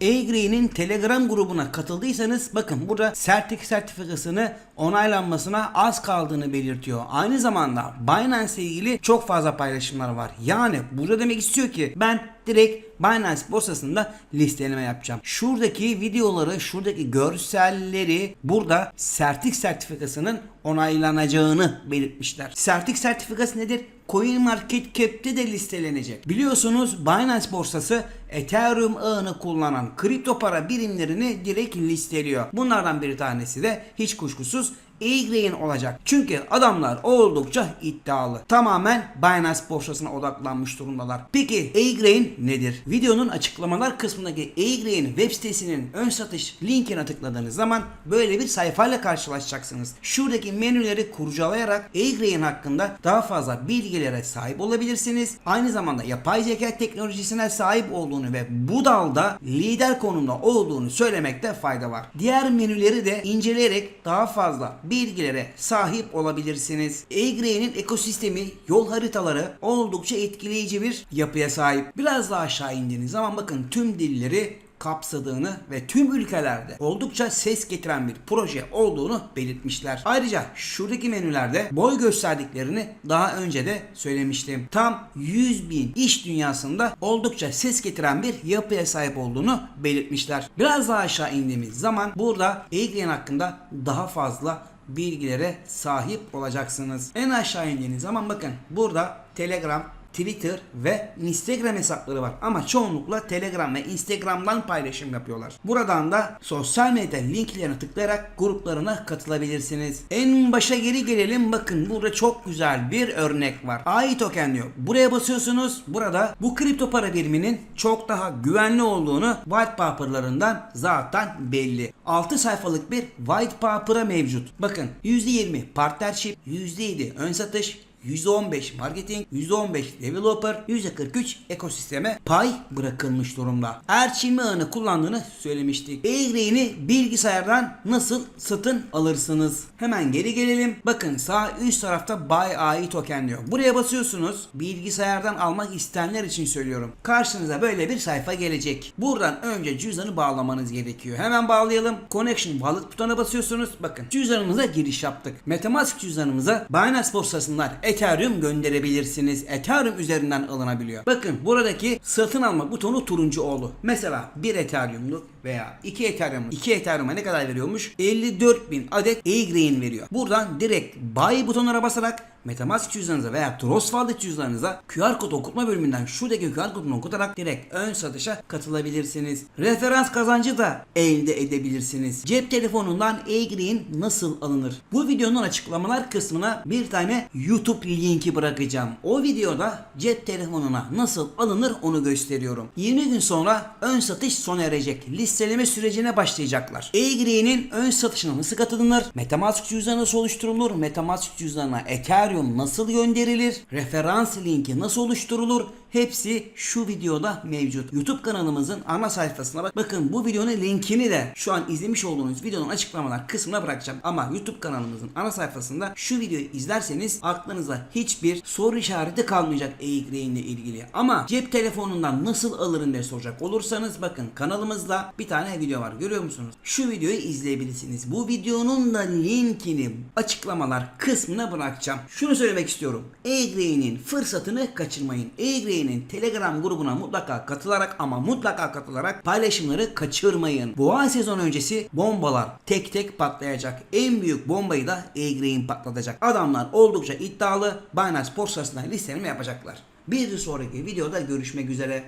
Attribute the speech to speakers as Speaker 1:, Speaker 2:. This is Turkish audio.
Speaker 1: A-Grey'nin Telegram grubuna katıldıysanız bakın burada sertik sertifikasını onaylanmasına az kaldığını belirtiyor. Aynı zamanda Binance ile ilgili çok fazla paylaşımlar var. Yani burada demek istiyor ki ben direkt Binance borsasında listeleme yapacağım. Şuradaki videoları, şuradaki görselleri burada sertik sertifikasının onaylanacağını belirtmişler. Sertik sertifikası nedir? CoinMarketCap'te de listelenecek. Biliyorsunuz Binance borsası Ethereum ağını kullanan kripto para birimlerini direkt listeliyor. Bunlardan bir tanesi de hiç kuşkusuz A-Grey'in olacak. Çünkü adamlar oldukça iddialı. Tamamen Binance borsasına odaklanmış durumdalar. Peki A-Grey'in nedir? Videonun açıklamalar kısmındaki A-Grey'in web sitesinin ön satış linkine tıkladığınız zaman böyle bir sayfayla karşılaşacaksınız. Şuradaki menüleri kurcalayarak A-Grey'in hakkında daha fazla bilgilere sahip olabilirsiniz. Aynı zamanda yapay zeka teknolojisine sahip olduğunu ve bu dalda lider konumda olduğunu söylemekte fayda var. Diğer menüleri de inceleyerek daha fazla bilgilere sahip olabilirsiniz. A-Grey'nin ekosistemi, yol haritaları oldukça etkileyici bir yapıya sahip. Biraz daha aşağı indiğiniz zaman bakın tüm dilleri kapsadığını ve tüm ülkelerde oldukça ses getiren bir proje olduğunu belirtmişler. Ayrıca şuradaki menülerde boy gösterdiklerini daha önce de söylemiştim. Tam 100 bin iş dünyasında oldukça ses getiren bir yapıya sahip olduğunu belirtmişler. Biraz daha aşağı indiğimiz zaman burada Alien hakkında daha fazla bilgilere sahip olacaksınız. En aşağı indiğiniz zaman bakın burada Telegram, Twitter ve Instagram hesapları var. Ama çoğunlukla Telegram ve Instagram'dan paylaşım yapıyorlar. Buradan da sosyal medya linklerine tıklayarak gruplarına katılabilirsiniz. En başa geri gelelim. Bakın burada çok güzel bir örnek var. AI token diyor. Buraya basıyorsunuz. Burada bu kripto para biriminin çok daha güvenli olduğunu white paper'larından zaten belli. 6 sayfalık bir white paper'a mevcut. Bakın %20 partnership, %7 ön satış, %15 marketing, %15 developer, %43 ekosisteme pay bırakılmış durumda. Erçinme ağını kullandığını söylemiştik. A-Grey'ini bilgisayardan nasıl satın alırsınız? Hemen geri gelelim. Bakın sağ üst tarafta Buy AI token diyor. Buraya basıyorsunuz. Bilgisayardan almak isteyenler için söylüyorum. Karşınıza böyle bir sayfa gelecek. Buradan önce cüzdanı bağlamanız gerekiyor. Hemen bağlayalım. Connection Wallet butonuna basıyorsunuz. Bakın cüzdanımıza giriş yaptık. Metamask cüzdanımıza Binance borsasından Ethereum gönderebilirsiniz. Ethereum üzerinden alınabiliyor. Bakın buradaki satın alma butonu turuncu oldu. Mesela 1 Ethereum'luk veya 2 Ethereum'luk 2 Ethereum'a ne kadar veriyormuş? 54 bin adet A-Grain veriyor. Buradan direkt buy butonuna basarak Metamask cüzdanınıza veya Trust Wallet cüzdanınıza QR kod okutma bölümünden şuradaki QR kodunu okutarak direkt ön satışa katılabilirsiniz. Referans kazancı da elde edebilirsiniz. Cep telefonundan A-Green nasıl alınır? Bu videonun açıklamalar kısmına bir tane YouTube linki bırakacağım. O videoda cep telefonuna nasıl alınır onu gösteriyorum. 20 gün sonra ön satış sona erecek. Listeleme sürecine başlayacaklar. A-Green'in ön satışına nasıl katılınır? Metamask cüzdanı nasıl oluşturulur? Metamask cüzdanına Ethereum nasıl gönderilir? Referans linki nasıl oluşturulur? Hepsi şu videoda mevcut. YouTube kanalımızın ana sayfasına bak. Bakın bu videonun linkini de şu an izlemiş olduğunuz videonun açıklamalar kısmına bırakacağım. Ama YouTube kanalımızın ana sayfasında şu videoyu izlerseniz aklınıza hiçbir soru işareti kalmayacak e-Grain ilgili. Ama cep telefonundan nasıl alırım diye soracak olursanız bakın kanalımızda bir tane video var. Görüyor musunuz? Şu videoyu izleyebilirsiniz. Bu videonun da linkini açıklamalar kısmına bırakacağım. Şunu söylemek istiyorum. E-Grain'in fırsatını kaçırmayın. E-Grain'in Telegram grubuna mutlaka katılarak ama mutlaka katılarak paylaşımları kaçırmayın. Boğa sezon öncesi bombalar tek tek patlayacak. En büyük bombayı da E-Grain patlatacak. Adamlar oldukça iddialı. Binance borsasından listeleme yapacaklar. Bir sonraki videoda görüşmek üzere.